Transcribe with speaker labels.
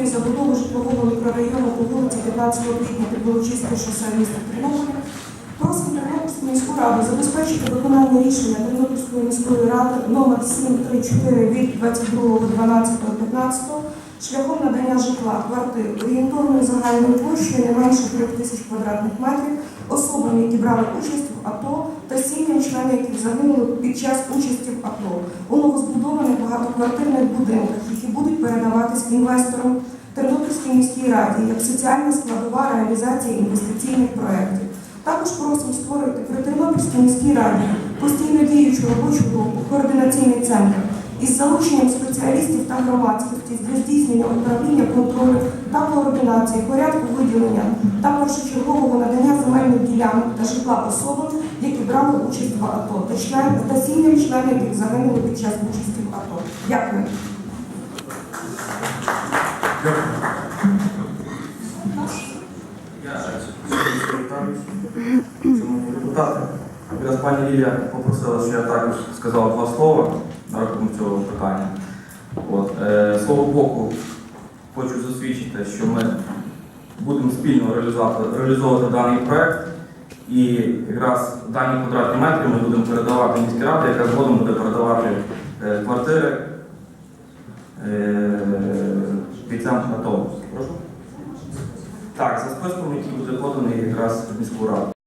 Speaker 1: здійснює забудову житлового мікрорайону по вулиці 15 квітня Підволочиське шосе міста Тернополя. Просимо Тернопільську міську раду забезпечити виконання рішення Тернопільської міської ради номер 734 від 22.12.15 шляхом надання житла квартир орієнтовною загальною площею не менше 3 тисяч квадратних метрів особам, які брали участь в АТО та сім'ям, члени яких загинули під час участі в АТО у новозбудованих багатоквартирних будинках, передаватись інвесторам Тернопільській міській раді як соціальна складова реалізації інвестиційних проєктів. Також просимо створити при Тернопільській міській раді постійно діючу робочу групу, координаційний центр із залученням спеціалістів та громадськості для здійснення управління контролю та координації порядку виділення та першочергового надання земельних ділянок та житла особам, які брали участь в АТО та сім'ям членів, яких загинули під час участі в АТО. Дякую.
Speaker 2: Депутати, якраз пані Лілія попросила, що я також сказав два слова на рахунок цього питання. От, е, з боку, хочу засвідчити, що ми будемо спільно реалізувати, реалізовувати даний проект. І якраз дані квадратні метри ми будемо передавати міській раді, яка згодом буде передавати е, квартири бійцям АТО. Прошу. Так, за списком, який буде поданий якраз в міську раду.